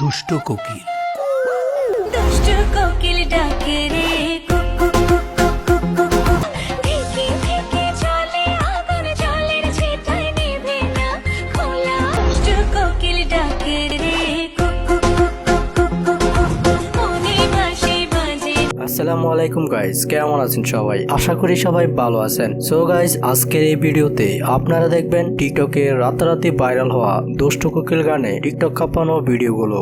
দুষ্ট কোকিল। দুষ্ট কোকিল ডাকে আসসালামু আলাইকুম গাইজ কেমন আছেন সবাই? আশা করি সবাই ভালো আছেন। সো গাইজ আজকের এই ভিডিওতে আপনারা দেখবেন টিকটকে রাতারাতি ভাইরাল হওয়া দুষ্ট কোকিল গানে টিকটক কাঁপানো ভিডিওগুলো।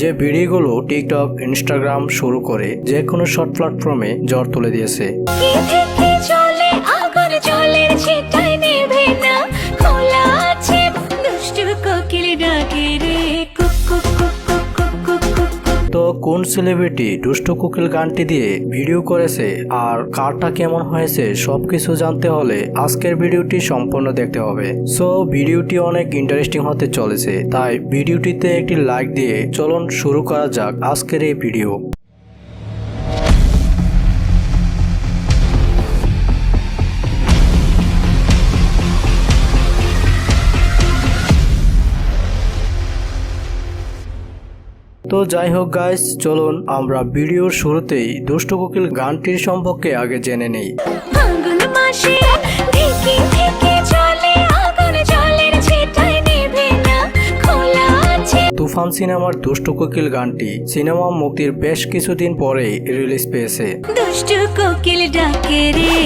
যে ভিডিওগুলো টিকটক ইনস্টাগ্রাম শুরু করে যে কোনো শর্ট প্ল্যাটফর্মে জ্বর তুলে দিয়েছে। তো কোন সেলিব্রিটি দুষ্ট কোকিল গানটি দিয়ে ভিডিও করেছে আর কারটা কেমন হয়েছে সবকিছু জানতে হলে আজকের ভিডিওটি সম্পূর্ণ দেখতে হবে। সো ভিডিওটি অনেক ইন্টারেস্টিং হতে চলেছে, তাই ভিডিওটিতে একটি লাইক দিয়ে চলুন শুরু করা যাক আজকের এই ভিডিও তো যাই হোক গাইস চলুন আমরা ভিডিওর শুরুতেই দুষ্ট কোকিল গানটির সম্পর্কে আগে জেনে নেই। তুফান সিনেমার দুষ্ট কোকিল গানটি সিনেমা মুক্তির বেশ কিছুদিন পরেই রিলিজ পেয়েছে। দুষ্ট কোকিল ডাকে রে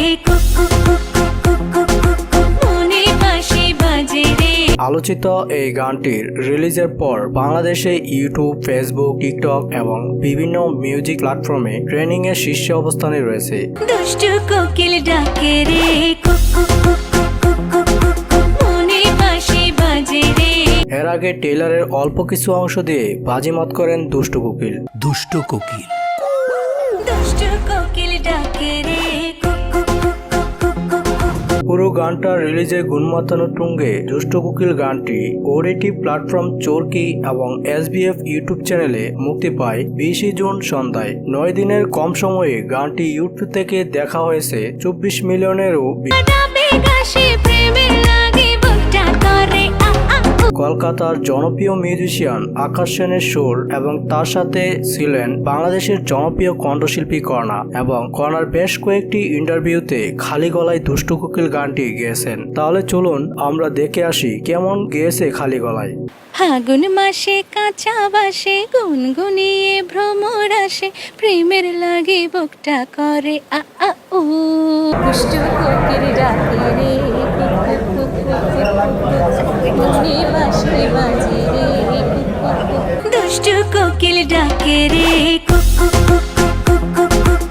আলোচিত এই গানটির রিলিজের পর বাংলাদেশে ইউটিউব ফেসবুক টিকটক এবং বিভিন্ন মিউজিক প্ল্যাটফর্মে ট্রেনিং এর শীর্ষ অবস্থানে রয়েছে। দুষ্ট কোকিল ডাকে রে কুকু কুকু কুকু কুকু মনে বাসি বাজে রে। এর আগে টেইলারের অল্প কিছু অংশ দিয়ে বাজিমাত করেন দুষ্ট কোকিল। দুষ্ট কোকিল। কুকু রিলিজে গুণমাতানো টুঙ্গে দুষ্ট কোকিল গানটি ওরিটি প্ল্যাটফর্ম চোরকি এবং এসবিএফ ইউটিউব চ্যানেলে মুক্তি পায় বিশে জুন সন্ধ্যায় নয় দিনের কম সময়ে গানটি ইউটিউব থেকে দেখা হয়েছে চব্বিশ মিলিয়নেরও। প্রেমের লাগে বুকটা করে। কলকাতার জনপ্রিয় মিউজিশিয়ান আকাশ সেনের সুর এবং তার সাথে ছিলেন বাংলাদেশের জনপ্রিয় কণ্ঠশিল্পী কর্ণা এবং কর্ণার বেশ কয়েকটি ইন্টারভিউতে খালি গলায় দুষ্টু কোকিল গানটি গেয়েছেন। তাহলে চলুন আমরা দেখে আসি কেমন গেয়েছে খালি গলায়। ফাগুন মাসে, কাঁচা বাসে, গুনগুনিয়ে ভ্রমর আসে, প্রেমের লাগে বুকটা করে, আ আ, উ। দুষ্ট কোকিল ডাকে রে দুষ্ট কোকিল ডাকে রে কুকু কুকু কুকু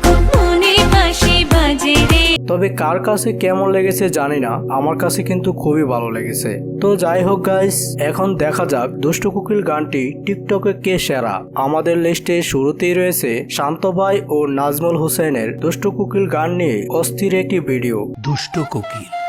কুকু মনে বাসি বাজে রে। তবে কার কাছে কেমন লেগেছে জানি না আমার কাছে কিন্তু খুবই ভালো লেগেছে। তো যাই হোক গাইস এখন দেখা যাক দুষ্ট কোকিল গানটি টিকটকে কে সেরা। আমাদের লিস্টে শুরুতেই রয়েছে শান্ত ভাই ও নাজমুল হোসেনের দুষ্ট কোকিল গান নিয়ে অস্থির একটি ভিডিও দুষ্ট কোকিল।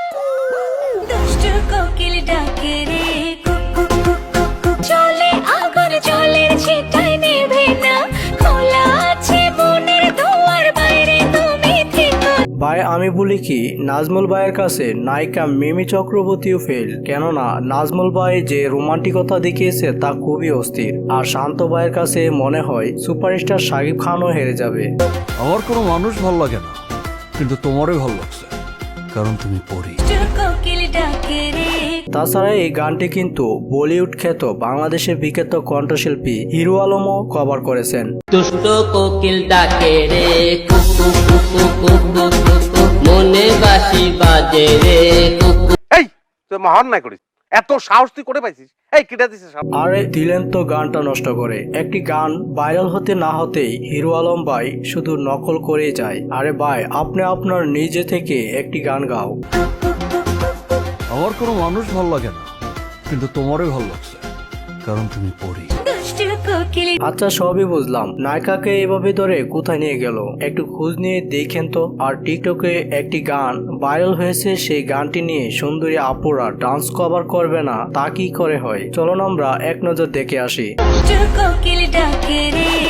কোকিল ডাকে রে কুকু কুকু কুকু চলে আগুন জলের ছিটায় নেভে না। খোলা আছে বনের দুয়ার বাইরে তুমি থেকো। ভাই আমি বলি কি নাজমুল ভাইয়ের কাছে নায়িকা মিমি চক্রবর্তীও ফেল কেননা নাজমুল ভাই যে রোমান্টিকতা দেখিয়েছে তা খুবই অস্থির। আর শান্ত ভাইয়ের কাছে মনে হয় সুপারস্টার শাকিব খানও হেরে যাবে। আমার কোনো মানুষ ভালো লাগে না কিন্তু তোমারই ভালো লাগছে কারণ তুমি পড়ি। তাছাড়া এই গানটি কিন্তু বলিউড খ্যাত বাংলাদেশের বিখ্যাত কণ্ঠশিল্পী হিরু আলমও কভার করেছেন। দুষ্ট কোকিল ডাকে রে কুকু কুকু কুকু কুকু মনে বাসি বাজে রে কুকু। এই তুই মহান নাই করিস এত সাহস তুই করে পাইছিস? এই কেটে দিছিস আরে দিলেন তো গানটা নষ্ট করে। একটি গান ভাইরাল হতে না হতেই হিরো আলম ভাই শুধু নকল করে যায়। আরে ভাই আপনি আপনার নিজে থেকে একটি গান গাও। আমার কোনো মানুষ ভালো লাগে না কিন্তু তোমারই ভালো লাগছে কারণ তুমি পড়ি আচ্ছা সবই বুঝলাম। নায়িকাকে এভাবে ধরে কোথায় নিয়ে গেল? একটু খোঁজ নিয়ে দেখেন তো। আর টিকটকে একটি গান ভাইরাল হয়েছে সেই গানটি নিয়ে সুন্দরী আপুরা ডান্স কভার করবে না তা কি করে হয়? চলুন আমরা এক নজর দেখে আসি। দুষ্ট ডাকে রে।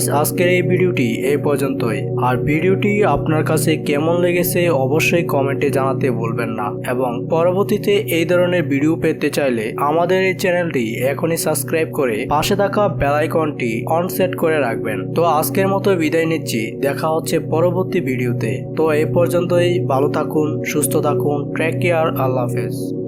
গাইস আজকের এই ভিডিওটি এই পর্যন্তই। আর ভিডিওটি আপনার কাছে কেমন লেগেছে অবশ্যই কমেন্টে জানাতে ভুলবেন না। এবং পরবর্তীতে এই ধরনের ভিডিও পেতে চাইলে আমাদের এই চ্যানেলটি এখনই সাবস্ক্রাইব করে পাশে থাকা বেল আইকনটি অন সেট করে রাখবেন। তো আজকের মতো বিদায় নিচ্ছি। দেখা হচ্ছে পরবর্তী ভিডিওতে। তো এই পর্যন্তই। ভালো থাকুন, সুস্থ থাকুন। ট্রেক কেয়ার আল্লাহ হাফেজ।